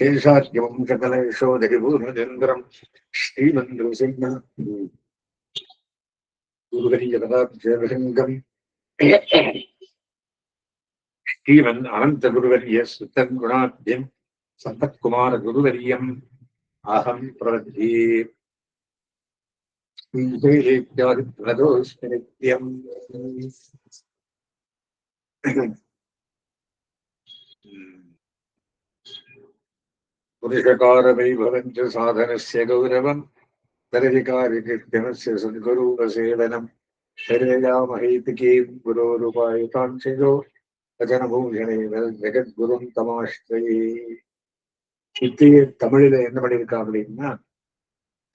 சேஷாத்யமம் சகலேஷோ தேவூர்ணதேந்திரம் ஸ்ரீமந்திரசிம்ம குருவரியதாபிஷேகம் ஸ்ரீமன் அனந்த குருவரிய சுத்தன் குணாத்யம் சம்பத்குமார குருவரியம் அகம் பிரவதி பிரதோஸ்மி நித்யம் Mm-hmm. पुरुषकारवैभवं च साधनस्य गौरवम् तर्हिकार्यकृत्यमस्य सद्गुरूपसेवनम् शरीरामहैतिकीं गुरोरुपायुतांशिजो வச்சனபூஷணேன ஜெகத்குரும் தமாஸ்ரயே இத்திய தமிழில என்ன பண்ணியிருக்கான் அப்படின்னா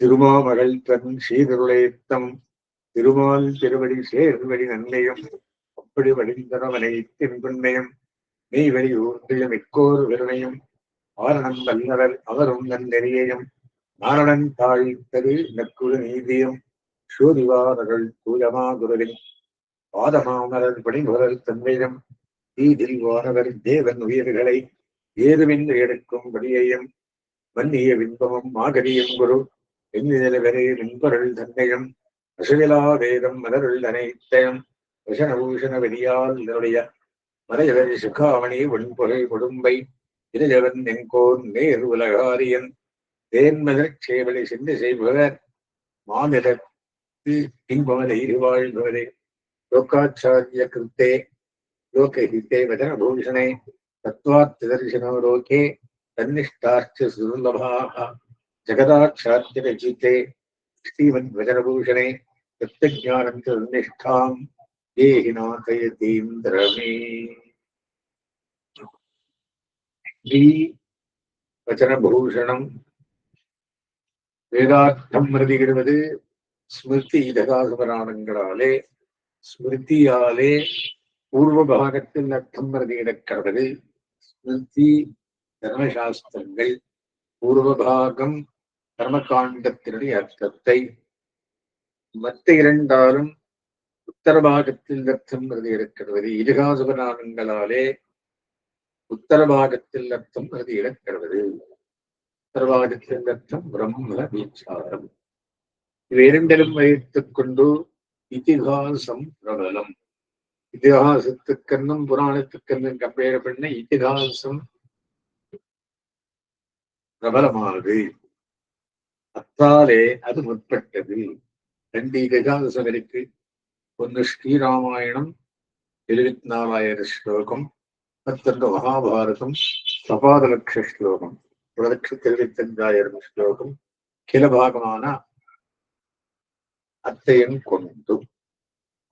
திருமாமகள் தன் ஸ்ரீதருளேத்தம் திருமால் திருவடி சேர்வடி நன்மையும் அப்படி வடிந்தனவனை தின்புண்மையும் மெய்வழி ஊர்ந்திய மிக்கோர் விருணையும் ஆரணம் வல்லவர் அவரும் நன்னெறியையும் நாரணன் தாழித்தது நக்குழு நீதியும் சூரிவாரர்கள் தூயமா குருவின் பாதமாமலர் பணிபுரல் தந்தையும் தீதில் வானவர் தேவன் உயிர்களை ஏதுவின் எடுக்கும் படியையும் வன்னிய வின்பமும் மாகரியும் குரு எண்ணிலவரே விண்பொருள் தன்னையும் அசுவிலா வேதம் மலருள் அனைத்தையும் விஷணபூஷண வெளியால் இதனுடைய மறையவர் சுகாமணி ஒன்பொருள் கொடும்பை திருஜவன் எங்கோன் நேர் உலகாரியன் தேன்மதற் சேவலை சிந்து செய்பவர் மாநிலர் பின்பவனை இருவாழ்பவரே லோகாச்சாரிய கிருத்தே லோகஹித்தே வதன பூஷணே தத்வார்த்த தரிசனோ லோகே தன்னிஷ்டார்ச்ச சுதுர்லபாக ஜெகதாச்சாரிய ரச்சித்தே ஸ்ரீமன் வஜனபூஷணே தத்துஜானம் தன்னிஷ்டாம் ஏஹினா தயதீந்திரமே ஸ்ரீ வச்சனபூஷணம் வேதார்த்தம் வருதுகிறது ஸ்மிருதி தகாசுமராணங்களாலே ஸ்மிருதியாலே பூர்வ பாகத்தில் அர்த்தம் வருகிறது ஸ்மிருதி தர்மசாஸ்திரங்கள் பூர்வபாகம் கர்மகாண்டத்தினுடைய அர்த்தத்தை. மற்ற இரண்டாலும் உத்தரபாகத்தில் அர்த்தம் இருக்கிறது இதுகாசுபநாதங்களாலே உத்தர பாகத்தில் அர்த்தம் அது இழக்கிறது. உத்தரவாதத்தில் அர்த்தம் பிரம்ம வீச்சாரம் இவை இரண்டிலும் வைத்துக் கொண்டு இதிகாசம் பிரபலம். இதிகாசத்துக்கென்னும் புராணத்துக்கென்னும் கம்பேர் பண்ண இதிகாசம் பிரபலமானது. அத்தாலே அது முற்பட்டது. ரெண்டு இதிகாசம் இருக்கு ஒன்று ஸ்ரீராமாயணம் எழுபத்தி நாலாயிரம் ஸ்லோகம் மற்றொன்று மகாபாரதம் சபாதலட்ச ஸ்லோகம் ஒரு லட்சத்தி எழுபத்தி அஞ்சாயிரம் ஸ்லோகம் கிலபாகமான அத்தையன் கொண்டு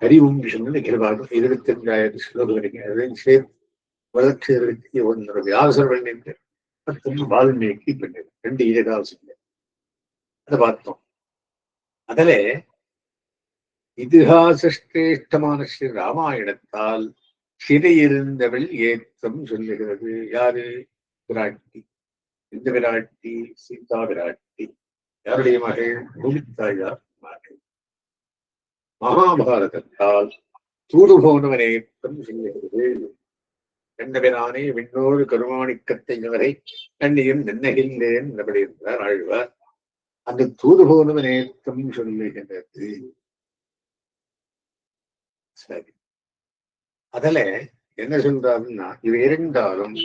ஹரிவம்சம் நிகழ்வாகும் இருபத்தி அஞ்சாயிரம் ஸ்லோகம் இருக்கு அதையும் சேர்த்து ஒரு லட்சத்தி இருபத்தி ஒன்று வியாசர் பண்ணிட்டு மற்றொன்று வால்மீகி பண்ணிடு ரெண்டு இதிகாசம் அதை பார்த்தோம் அதில் இதிகாச ஸ்ரேஷ்டமான ஸ்ரீ ராமாயணத்தால் சிறையிருந்தவள் ஏற்றம் சொல்லுகிறது. யாரு? விராட்டி. இந்த விராட்டி சீதா விராட்டி. யாருடைய மகள்? பூமித்தாயார் மகள். மகாபாரதத்தால் தூது போனவனேற்றம் சொல்லுகிறது. கண்ணபிரானே விண்ணோடு கருமாணிக்கத்தை வரை கண்ணியும் நின்னகில்லேன் என்றார் ஆழ்வார். அந்த தூது போனவனேற்றம் சொல்லுகிறது சரி அதுல என்ன சொல்றாருன்னா இவை இருந்தாலும்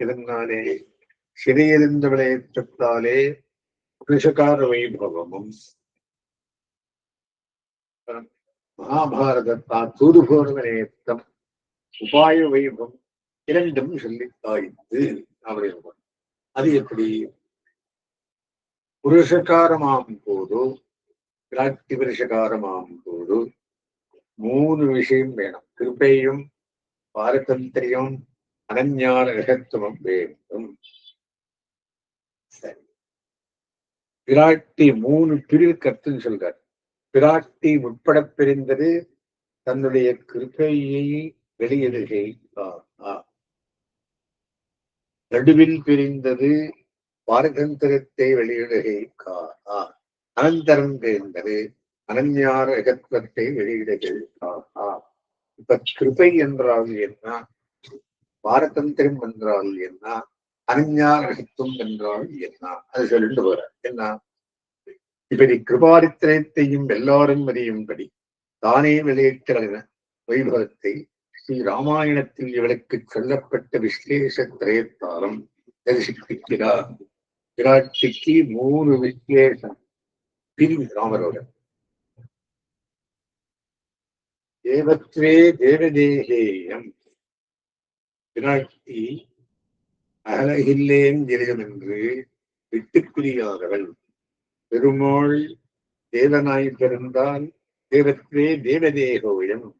இருந்தாலே சிறையிருந்த விளையத்தாலே புருஷகார வைபவமும் மகாபாரதத்தா தூதுபோர் விளையத்தம் உபாய வைபவம் இரண்டும் சொல்லித்தாய்த்து அப்படின்னு அது எப்படி? புருஷகாரமாம் போது பிராட்டி புருஷகாரமாம் போது மூணு விஷயம் வேணும். கிருப்பையும் பாரதந்திரியம் அனஞ்ஞான ரகத்துவம் வேண்டும். சரி. பிராட்டி மூணு பிரிவு கருத்துன்னு சொல்றார். பிராட்டி உட்பட பிரிந்தது தன்னுடைய கிருப்பையை வெளியிடுகை நடுவில் பிரிந்தது பாரதந்திரத்தை வெளியிடுகை கா அனந்தரம் பிரிந்தது அனஞ்ஞான எகத்வத்தை வெளியிடுகை கா இப்ப கிருபை என்றால் என்ன? பாரதந்திரம் என்றால் என்ன? அனஞானகத்துவம் என்றால் என்ன? அது சொல்லிட்டு போற. என்ன? இப்படி கிருபாரித்திரத்தையும் எல்லாரும் அறியும்படி தானே வெளியிட்ட வைபவத்தை ஸ்ரீ ராமாயணத்தில் இவளுக்கு சொல்லப்பட்ட விசேஷ திரயத்தாலும் தரிசிக்கிறார் விராட்டிக்கு மூணு விசேஷம். பிரிவு ராமரோட. தேவத்வே தேவதேகேயம். விராட்டி அகலகில்லேன் என்று விட்டுக்குரியாதவள் பெருமாள் தேவனாய் பிறந்தால் தேவத்வே தேவதேகோயம்.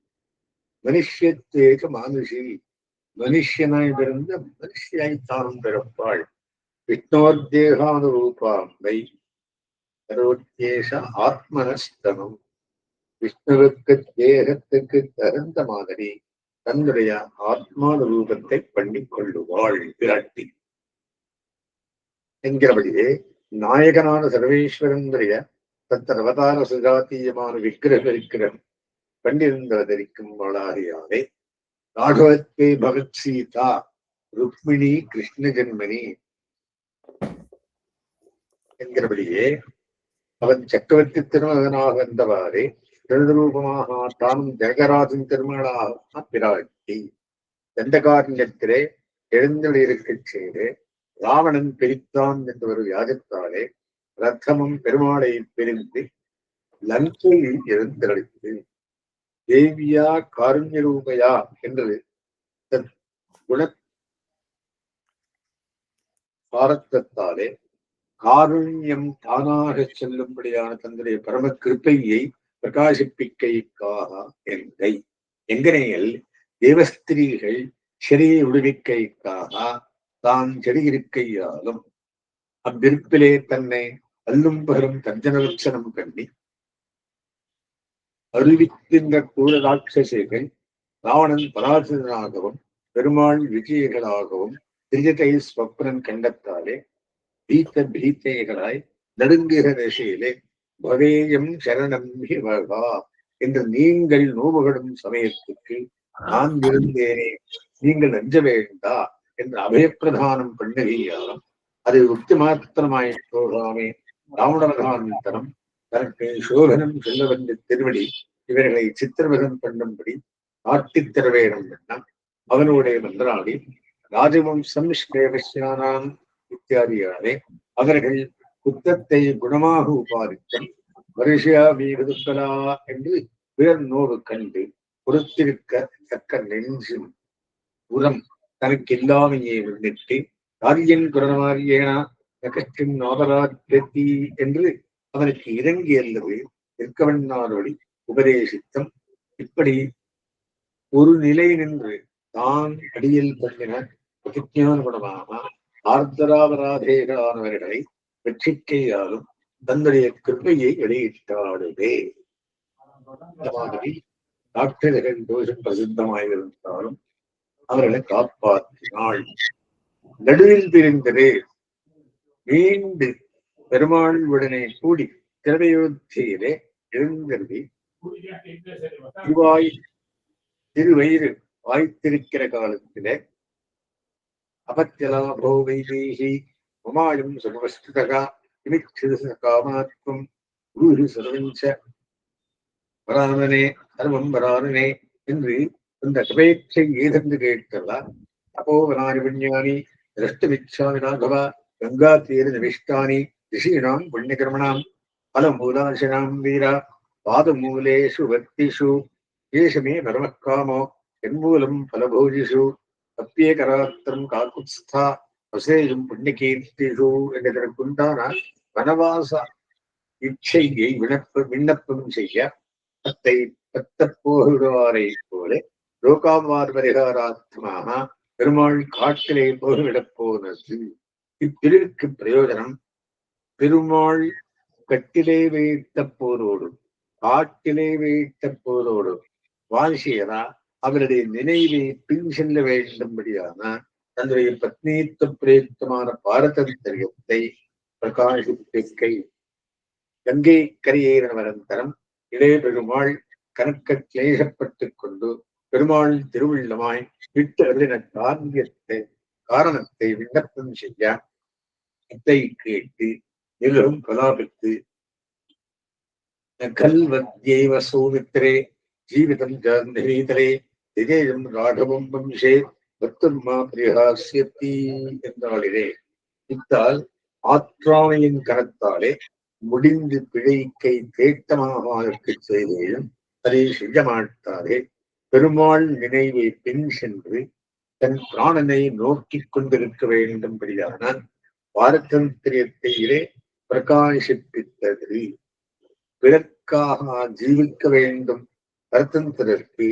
மனுஷத்தேக மானுஷி. மனுஷனாய் பிறந்த மனுஷியாய் தானும் பிறப்பாள். விஷ்ணோத்தேகானுரூபாம்பை சர்வத்தேச ஆத்மனஸ்தனம் விஷ்ணுவுக்கு தேகத்துக்கு தகுந்த மாதிரி தன்னுடைய ஆத்மான ரூபத்தை பண்ணிக் கொள்ளுவாள் விராட்டி. என்கிறபடியே நாயகனான சர்வேஸ்வரனுடைய தத்தர் அவதார சுஜாத்தீயமான விக்கிரகம் இருக்கிற கண்டிருந்தவதரிக்கும் வாளாகியாவே. ராகவத்வே பகத் சீதா ருக்மிணி கிருஷ்ண ஜென்மணி என்கிறபடியே அவன் சக்கரவர்த்தி திருமகனாக வந்தவாறே திருரூபமாக தானும் ஜெகராஜன் திருமகளாக பிராட்டி. தண்டகாரண்யத்திலே எழுந்தொழிருக்கச் செய்து ராவணன் பிரித்தான் என்ற ஒரு வியாஜத்தாலே ரத்தமும் பெருமாளை பிரிந்து லங்கையில் எழுந்தளித்து தேவியா காருண்ய ரூபையா என்று தன் குண பாரத்தத்தாலே காருண்யம் தானாக செல்லும்படியான தன்னுடைய பரம கிருப்பையை பிரகாசிப்பிக்கைக்காக எங்கை. எங்கனையில் தேவஸ்திரீகள் சிறையை விடுவிக்கைக்காக தான் செடியிருக்கையாலும் அவ்விருப்பிலே தன்னை அல்லும் பகரும் தஞ்சன லட்சணம் கண்ணி அறிவிக்கின்ற கூட ராட்சசிகள் ராவணன் பராசனாகவும் பெருமாள் விஜயர்களாகவும் திரியதை ஸ்வப்னன் கண்டத்தாலே பீத்த பீத்தைகளாய் நடுங்குகிற திசையிலே வதேயம் சரணம் என்று நீங்கள் நோபுகடும் சமயத்துக்கு நான் இருந்தேனே நீங்கள் அஞ்ச வேண்டா என்று அபயப்பிரதானம் பண்ணுகையாலும் அது உக்தி மாத்திரமாய் போகாமே ராவணரகாந்தரம் தனக்கு சோகனம் செல்ல திருவடி இவர்களை சித்திரவதம் பண்ணும்படி ஆட்டித் தர வேண்டும் எண்ணம் அவனுடைய மந்திராடி ராஜவம்சம் ஸ்ரேவசியானாம் இத்தியாதியாலே அவர்கள் குத்தத்தை குணமாக உபாதித்தல். வருஷா வீடுகளா என்று பிறர் கண்டு பொறுத்திருக்க தக்க நெஞ்சும் உரம் தனக்கு இல்லாமையே விண்ணிட்டு ராஜ்யன் குரணமாரியேனா நகற்றின் நாபராத்தி என்று அவனுக்கு இறங்கி அல்லது நிற்கவண்ணாரோடி உபதேசித்தம். இப்படி ஒரு நிலை நின்று தான் அடியில் பண்ணின பிரதிஜான குணமாக ஆர்தராபராதேகளானவர்களை வெற்றிக்கையாலும் தன்னுடைய கிருப்பையை வெளியிட்டாடுவே. இந்த மாதிரி டாக்டர்கள் தோஷம் பிரசித்தமாயிருந்தாலும் அவர்களை காப்பாற்றினாள். நடுவில் பிரிந்தது மீண்டு பெருமாள் உடனே கூடி திரவையோத்தியிலே எழுந்தருவி திருவாய் திருவயிறு வாய்த்திருக்கிற காலத்திலே அபத்தியலாபோ வைதேகி மமாயம் சுபஸ்துதகா இமிச்சித காமாத்வம் குரு சர்வஞ்ச வரானனே சர்வம் வரானனே என்று அந்த கபேட்சை ஏதென்று கேட்கலா அப்போ வனாரிபுண்யானி திரஷ்டமிச்சாமி ராகவா கங்கா தீர நிவிஷ்டானி ரிஷீணாம் புண்ணியகர்மணாம் பல மூலாசினாம் வீரா பாதமூலேஷு வக்திஷு ஏஷமே பரமக்காமோ என்மூலம் பலபோஜிஷு அப்பியகராத்திரம் காக்குத்ஸ்தா வசேயும் புண்ணியகீர்த்திகோ என்கிறதற்குண்டான வனவாச இச்சையை விண்ணப்ப விண்ணப்பம் செய்ய தத்தை பத்த போல லோகாமார் பரிகாராத்மாக பெருமாள் காட்டிலே போகிவிடப் போனது. இப்பிரிவுக்கு பிரயோஜனம் பெருமாள் கட்டிலே வைத்த போரோடு காட்டிலே வைத்த போரோடு வாசியரா அவருடைய நினைவை பின் செல்ல வேண்டும்படியான தன்னுடைய பத்னித்து பிரேத்தமான பாரத பாரதந்திரியத்தை பிரகாசிப்பிக்கை கங்கை கரையேறினவரந்தரம் இளைய பெருமாள் கணக்க கிளேசப்பட்டுக் கொண்டு பெருமாள் திருவுள்ளமாய் விட்டு அருளின காரியத்தை காரணத்தை விண்ணப்பம் செய்ய இத்தை கேட்டு எல்லோரும் கலாபித்து கல்வத்யேவ சோமித்திரே ஜீவிதம் ஜீதலே திஜேயம் ராகவம் வம்சே பக்தர்மா பிரிகாசியத்தி என்றாளிரே இத்தால் ஆற்றாமையின் கரத்தாலே முடிந்து பிழைக்கை தேட்டமாக செய்தேயும் அதை செய்ய மாட்டாரே பெருமாள் நினைவை பின் சென்று தன் பிராணனை நோக்கிக் கொண்டிருக்க வேண்டும்படியான பாரதந்திரியத்தையிலே பிரகாசிப்பித்தது. பிறக்காக ஜீவிக்க வேண்டும் பரதந்திரருக்கு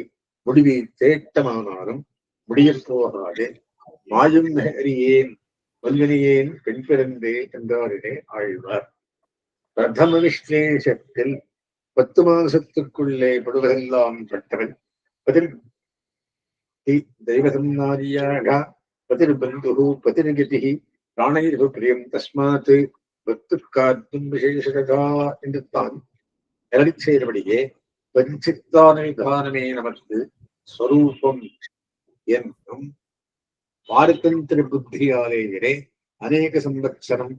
முடிவை தேட்டமானாலும் முடியப்போகாது மாயும் நகரியேன் வல்வினையேன் பெண் பிறந்தே என்றாரிடே ஆழ்வார். பிரதம விஸ்லேஷத்தில் பத்து மாசத்துக்குள்ளே படுவதெல்லாம் பட்டவன் பதில் தெய்வசம்நாரியாக பதிர்பந்து பதிர்கதி பிராணைர்வு பிரியம் தஸ்மாத் பக்துக்காத்தும் விசேஷதா என்று தான் நிலை செய்தபடியே பரிசித்தான விதானமே நமக்கு ஸ்வரூபம் என்றும் பாரதந்திர புத்தியாலேயே அநேக சம்பத்சரம்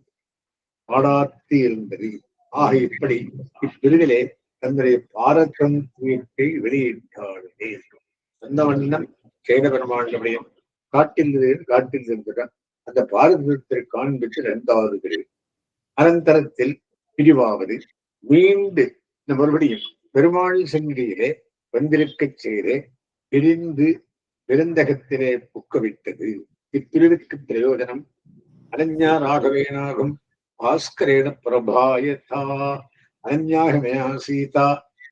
பாடாத்தி இருந்தது ஆக இப்படி இப்பிரிவிலே தன்னுடைய பாரதந்திரியத்தை வெளியிட்டாளே. அந்த வண்ணம் சேன பெருமாளுடைய காட்டில் காட்டில் இருந்த அந்த பாரதத்தை காண்பித்து இரண்டாவது பிரிவு அனந்தரத்தில் பிரிவாவது மீண்டு இந்த மறுபடியும் பெருமாள் சங்கிலியிலே வந்திருக்கச் செய்து பிரிந்து பெருந்தகத்திலே புக்கவிட்டது. இப்பிரிவிற்கு பிரயோஜனம். அனன்யா ராகவேனாகும் பாஸ்கரேன பிரபாயதா. அனன்யாகமயா சீதா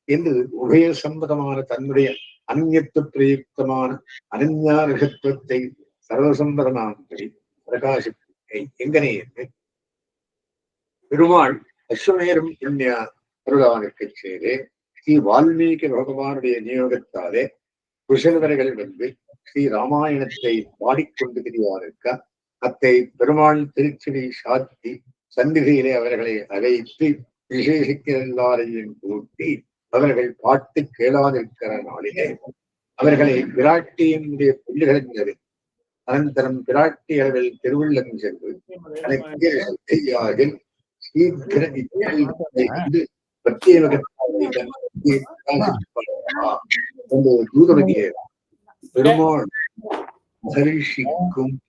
என்று உபய சம்பதமான தன்னுடைய அந்நியத்து பிரயுக்தமான அனன்யாரகத்துவத்தை சர்வசம்பதமானபடி பிரகாசிப்பை எங்கனே என்று. பெருமாள் அஸ்வமேரும் புண்ணிய பருகானுக்கு செய்து ஸ்ரீ வால்மீகி பகவானுடைய நியோகத்தாலே குஷலவர்கள் வந்து ஸ்ரீ ராமாயணத்தை பாடிக்கொண்டு திரிவாருக்க அத்தை பெருமாள் திருச்சிடி சாத்தி சந்திகையிலே அவர்களை அழைத்து விசேஷிக்க எல்லாரையும் கூட்டி அவர்கள் பாட்டு கேளாதிருக்கிற நாளிலே அவர்களை பிராட்டியினுடைய பிள்ளைகளின் அனந்தரம் பிராட்டி அவர்கள் திருவுள்ளம் சென்று சீக்கிர தூதமதிய பெருமாள் தரிசிக்கும்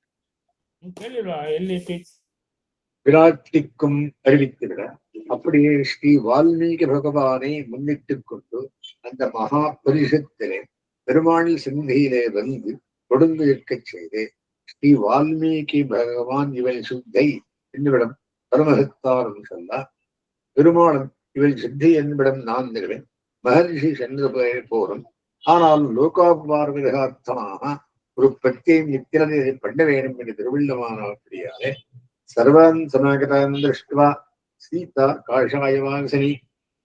பிராட்டிக்கும் அறிவித்துவிட அப்படியே ஸ்ரீ வால்மீகி பகவானை முன்னிட்டுக் கொண்டு அந்த மகா பரிசத்திலே பெருமாள் சிந்தையிலே வந்து தொடர்ந்து இருக்கச் செய்து ஸ்ரீ வால்மீகி பகவான் இவள் சுத்தை என்னிடம் பரமஹத்தார் சொல்ல பெருமாளும் இவள் சித்தி என்பிடம் நான் நிறுவன். மகரிஷி சென்று போரும் ஆனால் லோகாபார்வதகார்த்தமாக ஒரு பிரத்யம் நித்திரதை பண்ண வேண்டும் என்று திருவிழமானபடியாலே சர்வான் சமாகதான் திருஷ்டுவா சீதா காஷாயவாசனி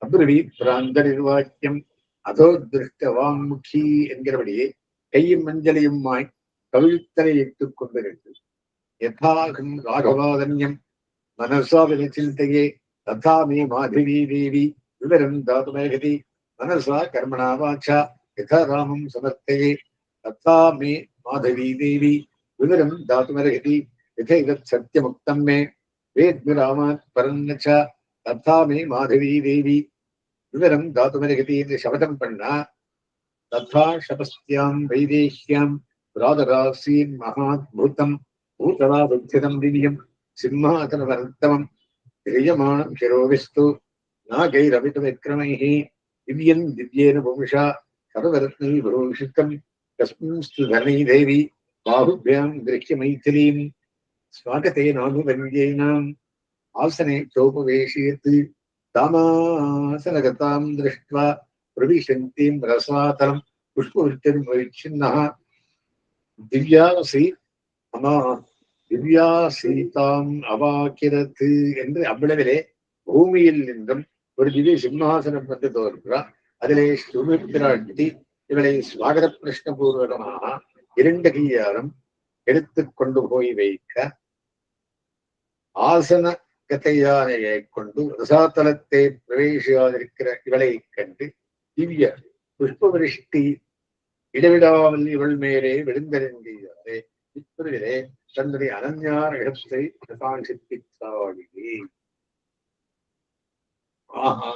அப்ரவி பிராந்தரிர்வாக்கியம் அதோ திருஷ்டவான்முகி என்கிறபடியே கையும் மஞ்சளையுமாய் கவிழ்த்தனை இட்டுக் கொண்டிருந்து யதாகம் ராகவாதன்யம் மனசா வினச்சிந்தையே ததாமே மாதவி தேவி விவரம் தாதுமேகதி மனசா கர்மணா வாச்சா யதா ராமம் சமர்த்தையே. தத்தா மே மாதவி தேவி. விவரம் தாதுமர்ஹதி யதைவத் சத்தியமுக்தம் மே. வேத்மி ராமாத் பரன்னச்சா. தத்தா மே மாதவி தேவி. விவரம் தாதுமர்ஹதி என்று சபதம் பண்ணா. தத்தா சபஸ்தியாம் வைதேஹ்யாம் ராதராசீன் மகாத்பூதம் பூதலா புத்திதம் திவ்யம். சிம்மாசனவர்த்தமம். கிரியமாணம் சிரோவிஸ்து நாகைரவித திவ்யன் திவ்யேன புமிஷா சரதரத்னை புரோஷித்தம் தஸ்மின்ஸ்து தனை தேவி பாகுபியாம் திருஷ்ய மைத்திலீம் ஸ்வாகத்தை நானுபன்யைனாம் ஆசனே சோபவேஷயத்து தாமாசனகதாம் திருஷ்டுவா பிரவிசந்தீம் ரசாதலம் புஷ்பவிருத்தம் பரிச்சின்னः திவ்யாசி அமா திவ்யா சீதாம் அவாக்கிறத்து என்று அவ்விளவிலே பூமியில் நின்றும் ஒரு திவ்ய சிம்மாசனம் வந்து தோன்றார் அதிலே சுமித்திராட்டி இவளை சுவாகர பிரஷ்னபூர்வகமாக இரண்டு கையாலும் எடுத்துக் கொண்டு போய் வைக்க ஆசன கதையானையை கொண்டு ரசாத்தலத்தை பிரவேசியாதிருக்கிற இவளை கண்டு திவ்ய புஷ்பவருஷ்டி இடைவிடாமல் இவள் மேலே விழுந்தறிந்தாரே இப்பொழுதிலே தன்னுடைய அனன்யாரகத்தை பிரகாசிப்பித்தாளியே ஆஹா.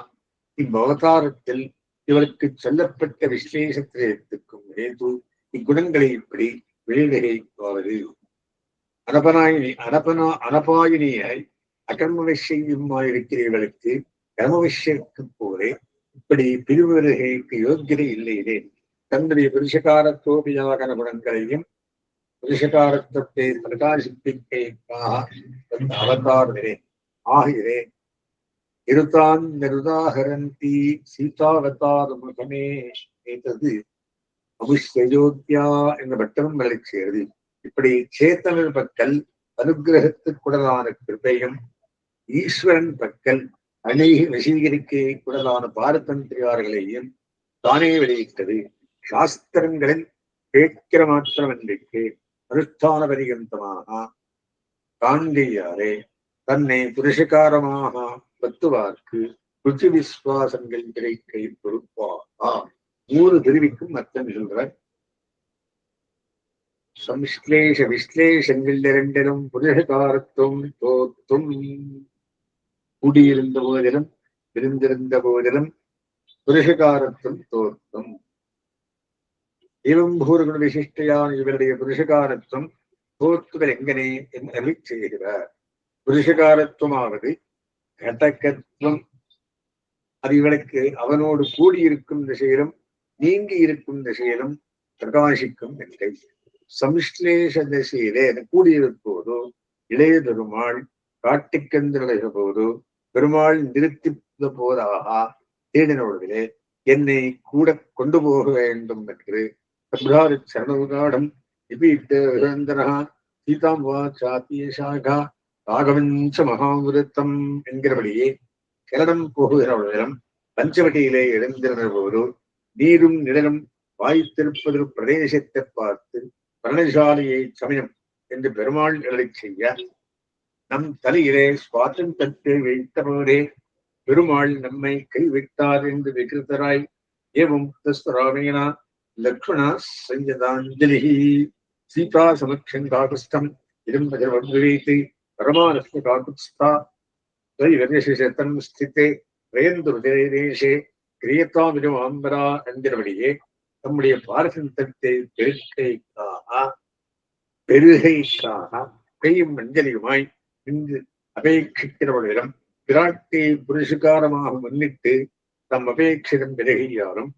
இவ்வவதாரத்தில் இவருக்கு சொல்லப்பட்ட விஸ்லேஷத்திற்கும் ஹேது இக்குணங்களை இப்படி வெளியிடுகைப்பாவது அனபனாயினி அனபனா அனபாயினியாய் அகர்ம இருக்கிற இவளுக்கு விஷயக்கு போலே இப்படி பிரிவுகளுக்கு யோக்கியதை இல்லையிலே தன்னுடைய புருஷகாரத்தோபியாக குணங்களையும் புருஷகாரத்தை பிரகாசிப்பிக்கைக்காக தந்த ஆகிறேன் ஆகிறே இருதான் நிருதாகரந்தி சீதாவதாரமுகமே ஏதது அமுஷ்யோக்கியா என்ற பட்டமும் விளைச்சேருது இப்படி சேத்தனர் பக்கல் அனுகிரகத்துக்குடலான கிருபையும் ஈஸ்வரன் பக்கல் அநேக வசீகரிக்கை குடலான பாரதந்திரியார்களையும் தானே வெளியிட்டது. சாஸ்திரங்களில் கேட்கிற மாத்திரம் இன்றைக்கு அனுஷ்டான பரிகந்தமாக காண்டியாரே தன்னை புருஷகாரமாக பத்துவார்க்கு ருச்சி விஸ்வாசங்கள் கிடைக்கை ஆம் நூறு தெரிவிக்கும் அர்த்தம் சொல்றார். சம்ஸ்லேஷ விஸ்லேஷங்கள் இரண்டிலும் புருஷகாரத்துவம் தோத்தும். கூடியிருந்த போதிலும் இருந்திருந்த போதிலும் புருஷகாரத்தும் தோற்றும் இவம்பூர்குண விசிஷ்டையான இவருடைய புருஷகாரத்துவம் தோற்றுதல் எங்கனே என்று அருளி செய்கிறார். புருஷகாரத்துவமாவது கடக்கத்துவம் அது இவனுக்கு அவனோடு கூடியிருக்கும் திசையிலும் நீங்கி இருக்கும் திசையிலும் பிரகாசிக்கும் இல்லை சம்ஸ்லேஷ திசையிலே கூடியிருப்போதோ இளைய பெருமாள் காட்டுக்கெந்திரடைய போதோ பெருமாள் நிறுத்தித்த போதாக தேடினவர்களே என்னை கூட கொண்டு போக வேண்டும் என்று சரணவுகாடம் விபீட்டரா சீதாம்பா சாத்திய சாகா ராகவஞ்ச மகாமிருத்தம் என்கிறபடியே கிரணம் போகுகிறவர்களிடம் பஞ்சவட்டியிலே எழுந்திருந்த நீரும் நிழலும் வாய்த்திருப்பது பிரதேசத்தை பார்த்து பரணசாலியை சமயம் என்று பெருமாள் எழுதி செய்ய நம் தலையிலே சுவாதந்தத்தை வைத்தவரே பெருமாள் நம்மை கைவிட்டார் என்று விகிருத்தராய் ஏவம் ராமேனா லக்ஷ்மணா சஞ்சதாஞ்சலி சீதா சமக்ஷம் காகுஸ்தம் இரும்பஜவத்விவேதி பரமாலக்ஷ்மி காகுஸ்தா த்வைவர்யசிஷத்தம் ஸ்திதே வேந்துருதேசே கிரியத்தாமிடும் ஆம்பரா என்கிறபடியே நம்முடைய பாரசந்தத்தை பெருக்கைக்காக பெருகைக்காக கையும் அஞ்சலியுமாய் நின்று அபேட்சிக்கிறவர்களிடம் பிராட்டி புருஷகாரமாக முன்னிட்டு தம் அபேட்சிதம் விலகியாலும்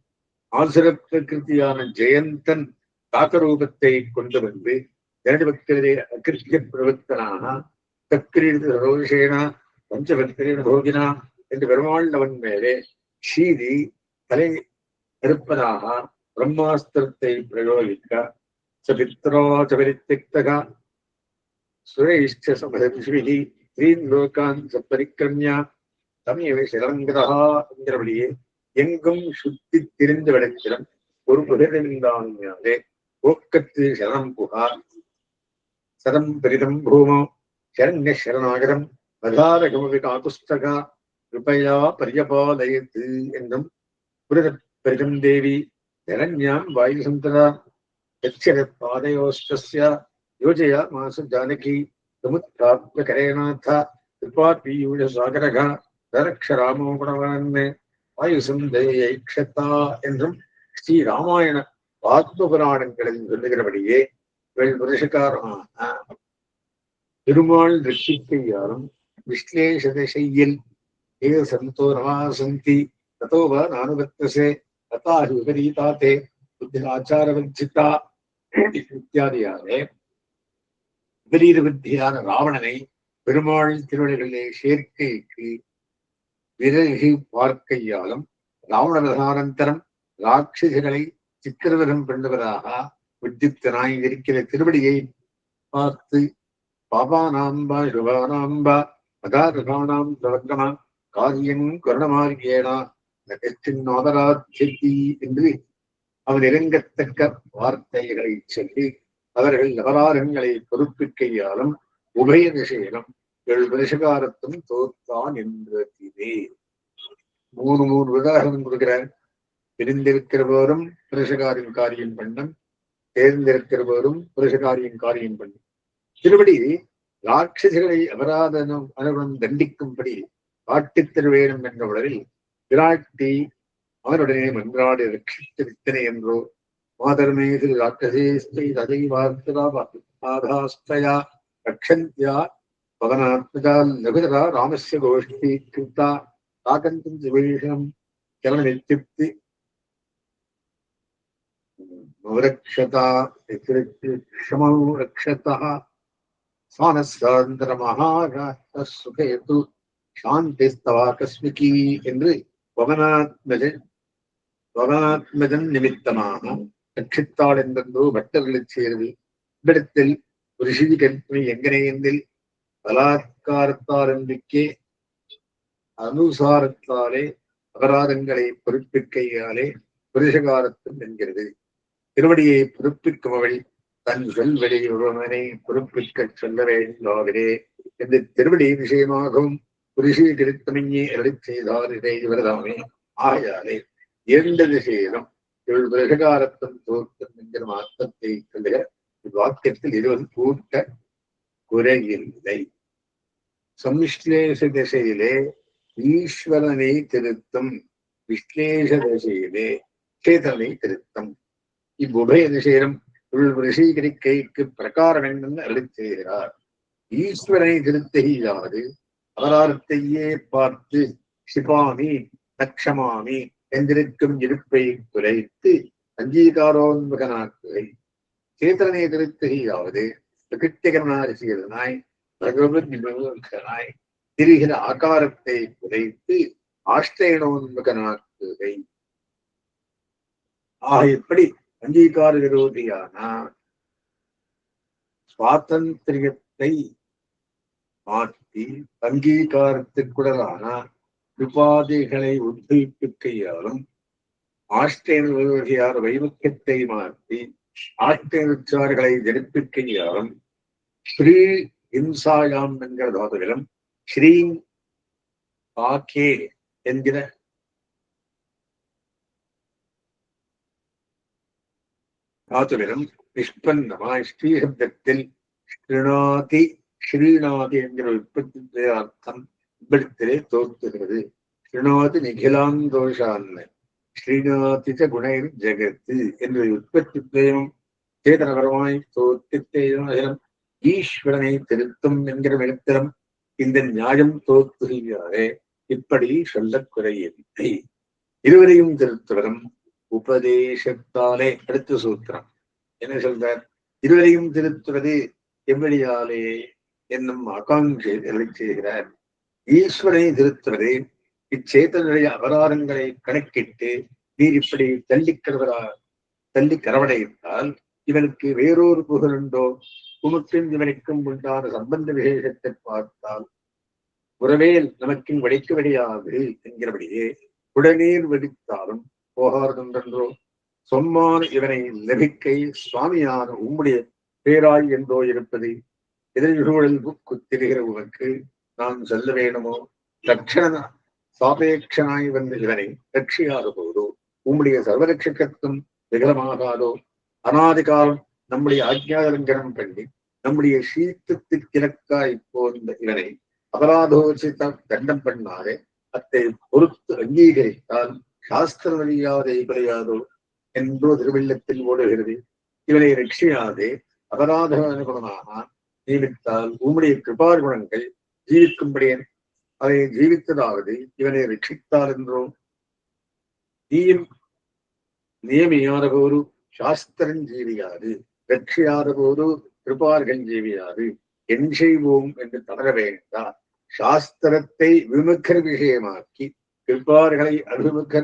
ஆசுர பிரகிருதியான ஜெயந்தன் காக்கரூபத்தை கொண்டு வந்து ஜனபக்தரே அகிருத்திய பிரவர்த்தனாக தக்கிரீடு ரோஷேனா பஞ்சபக்தரின் போகினா என்று பெருமாள்ளவன் மேலே சீதி தலை இருப்பதாக பிரம்மாஸ்திரத்தை பிரயோகிக்க சபித்ரோ சபரித்திக்தகா சுரேஷ்ட சமஹர்ஷிகி ஸ்ரீன் லோகான் சப்பரிக்கிரமியா தமிழை சிலங்கதா என்கிறபடியே எங்கும் சுத்தி திரிந்து விளக்கிடம் ஒரு புகழ்ந்தாலே ஓக்கத்து சரணம் புகார். சதம் பெரிதம் பூமோ சரண்ய சரணாகரம் வதாரகமபி காகுஸ்தகா கிருபையா பரியபாலயத்து என்றும் பெருதம் தேவி தரண்யாம் வாயுசந்தரா யட்சர பாதயோஷ்டஸ்ய யோஜயா மாசு ஜானகி சமுத்ராப்த கரேநாத கிருபா பீயூஷ சாகரகா தரக்ஷ ராமோ குணவான் வாயுசந்தேயக்ஷதா என்றும் ஸ்ரீ ராமாயண ஆத்மபுராணங்களில் சொல்லுகிறபடியே இவள் புருஷக்காரமான பெருமாள் ரட்சிப்பை யாரும் விஸ்லேஷ திசையில் ஏ சந்தோ நமாசந்தி ததோவ நானுபத்தசே ததாஹி விபரீதாத்தே புத்தி ஆச்சாரவர்ஜிதா இத்தியாதியாலே விபரீத புத்தியான ராவணனை பெருமாள் திருவள்ளிகளிலே சேர்க்கைக்கு விரகி பார்க்கையாலும் ராவணரசானந்தரம் ராட்சசிகளை சித்திரவதம் பண்ணுவதாக வித்தித்தனாய் இருக்கிற திருவடியை பார்த்து பாபானாம்பா சுபானாம்பா மகாரகானாம் பிரவர்ணமா காரியம் கருணமாரியேனா என்று. அவன் இறங்கத்தக்க வார்த்தைகளை சொல்லி அவர்கள் அபராதங்களை பொறுப்பிக்கையாலும் உபய திசையிலும் எழு வருஷகாரத்தும் தோத்தான் தீவே மூணு மூணு உதாரணம் கொடுக்கிறார். பிரிந்திருக்கிறவரும் புருஷகாரியம் காரியம் பண்ணம் தேர்ந்திருக்கிறவரும் புருஷகாரியம் காரியம் பண்ணும். திருபடி ராட்சசிகளை அபராதனம் அனுகுணம் தண்டிக்கும்படி காட்டித் தர என்ற உடலில் பிராட்டி அவனுடனே மன்றாடி ரட்சித்து வித்தனை என்றோ மாதர்மே திரு ராட்சசேஸ்தை ததை வார்த்ததாஸ்தயா ரக்ஷந்தியா பவனாத்மஜா லகுதரா ராமஸ்ய கோஷ்டி கிருத்தா காகந்தம் சுவேஷம் சரணமித்யுக்தி ரக்ஷதா க்ஷமோ ரக்ஷதா சானசாந்தர மகாராஷ்டிர சுகேது சாந்திஸ்தவா கஸ்மிகி என்று பவனாத்மஜன் பவனாத்மஜன் நிமித்தமாக ரட்சித்தாள் என்றோ பட்டர்களைச் சேர்வு இவ்விடத்தில் ரிஷிதி கல்பனை எங்கனையெந்தில் பலாத்காரத்தாரம்பிக்கே அனுசாரத்தாலே அபராதங்களை பொறுப்பிக்கையாலே புருஷகாரத்தும் என்கிறது. திருவடியை பொறுப்பிக்கும் அவள் தன் சொல்வழி ஒருவனை பொறுப்பிக்க சொல்ல வேண்டாவிலே என்று திருவடி விஷயமாகவும் புருஷி திருத்தமையே அருளி செய்தார் இதை இவர்தாமே. ஆகையாலே இரண்டு விஷயம் இவள் புருஷகாரத்தும் தோற்றம் என்கிற அர்த்தத்தை சொல்லுக. இவ்வாக்கியத்தில் இருவது கூட்ட குறையில்லை. சம்ஸ்லேஷ திசையிலே ஈஸ்வரனை திருத்தம். விஸ்லேஷ திசையிலே சேதனை திருத்தம். இவ்வுபய திசையிலும் ரிஷிகரிக்கைக்கு பிரகாரம் என்னென்னு அருளி செய்கிறார்? ஈஸ்வரனை திருத்தையாவது அவரார்த்தையே பார்த்து சிபாமி தக்ஷமாமி என்றிருக்கும் இருப்பை குறைத்து அங்கீகாரோன்முகனாக்குகை சேத்திரனை திருத்தகையாவது பிரகிருத்திகரனாய் பகவத் நிபுணனாய் திரிகிற ஆகாரத்தை குறைத்து ஆஷ்டயனோன்முகனாக்குகை ஆக எப்படி அங்கீகார விரோதியான சுவாதந்திரியத்தை மாற்றி அங்கீகாரத்திற்குடலான உபாதைகளை உத்பவிப்பிக்கையாலும் விரோதியார் வைமுக்கியத்தை மாற்றி ஆஷ்டேனுச்சார்களை ஜெனிப்பிக்கையாலும் ஸ்ரீ இம்சாயாம் என்கிற தோதவிலும் ஸ்ரீ பாக்கே என்கிற தாத்துவிலும் நிஷ்பந்தமாய் ஸ்ரீசப்தத்தில் ஸ்ரீநாதி ஸ்ரீநாதி என்கிற உற்பத்தி அர்த்தம் இவ்விடத்திலே தோற்றுகிறது. ஸ்ரீநாதி நிகிலாந்தோஷான்னு ஸ்ரீநாதி ச குணைர் ஜெகத்து என்ற உற்பத்தி பிரேமம் சேதனகரமாய் தோற்றித்தேயம் ஈஸ்வரனை திருத்தும் என்கிற விளத்திரம் இந்த நியாயம் தோற்றுகிறாரே இப்படி சொல்லக் குறையவில்லை. இருவரையும் திருத்துவரும் உபதேசத்தாலே அடுத்த சூத்திரம். என்ன சொல்றார்? இருவரையும் திருத்துவது எவ்வளியாலே என்னும் ஆகாங்கை செய்கிறார். ஈஸ்வரனை திருத்துவது இச்சேத்தனுடைய அபராதங்களை கணக்கிட்டு நீர் இப்படி தள்ளிக்கிறவரா தள்ளி கரவடைந்தால் இவனுக்கு வேறொரு புகழுண்டோ உமக்கும் இவனுக்கும் உண்டான சம்பந்த விசேஷத்தை பார்த்தால் உறவேல் நமக்கும் வடிக்க விடையாது என்கிறபடியே உடனே வெடித்தாலும் போகாதென்றோ சொம்மான இவனை லபிக்கை சுவாமியான உம்முடைய பேராய் என்றோ இருப்பது எதிர்சூழல் குத்திருகிற உனக்கு நான் செல்ல வேணுமோ லட்சண சாபேட்சனாய் வந்த இவனை ரட்சியாத போதோ உம்முடைய சர்வரட்சகத்துவம் விகலமாகாதோ? அனாதிகாலம் நம்முடைய ஆஜ்ஞாலங்கனம் பண்ணி நம்முடைய சீத்தத்துக்கிழக்காய் போன்ற இவனை அபராதோசித்த தண்டம் பண்ணாதே அத்தை பொறுத்து அங்கீகரித்தால் சாஸ்திர வழியாதே குறையாதோ என்றோ திருவள்ளத்தில் ஓடுகிறது. இவனை ரட்சியாதே அபராத அனுகுணமாக நியமித்தால் உம்முடைய கிருபார் குணங்கள் ஜீவிக்கும்படி அதை ஜீவித்ததாவது இவனை ரட்சித்தார் என்றோ. நீயும் நியமியாத போது சாஸ்திரம் ஜீவியாது ரட்சியாத போது கிருபார்கள் ஜீவியாது. என் செய்வோம் என்று தளர வேண்டாம். சாஸ்திரத்தை விமுக்கர் விஷயமாக்கி கிருப்பார்களை அனுபவிக்க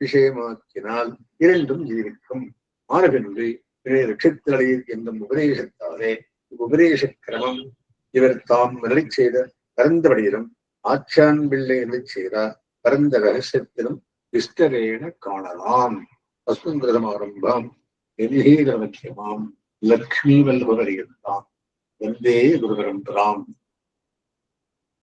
விஷயமாக்கினால் இரண்டும் ஜீவிக்கும் மாறுபென்று இதை ரட்சித்தலையில் என்னும் உபதேசத்தாலே உபதேச கிரமம் இவர் தாம் நிலை செய்த பரந்தபடியிலும் ஆச்சான் பிள்ளை நிலை செய்த பரந்த ரகசியத்திலும் விஸ்தரேன காணலாம். அஸ்மந்திரமாரம்பாம் நிதிகீரமக்கியமாம் லக்ஷ்மி வல்லபரியந்தாம் வந்தே குருபரம்பராம்.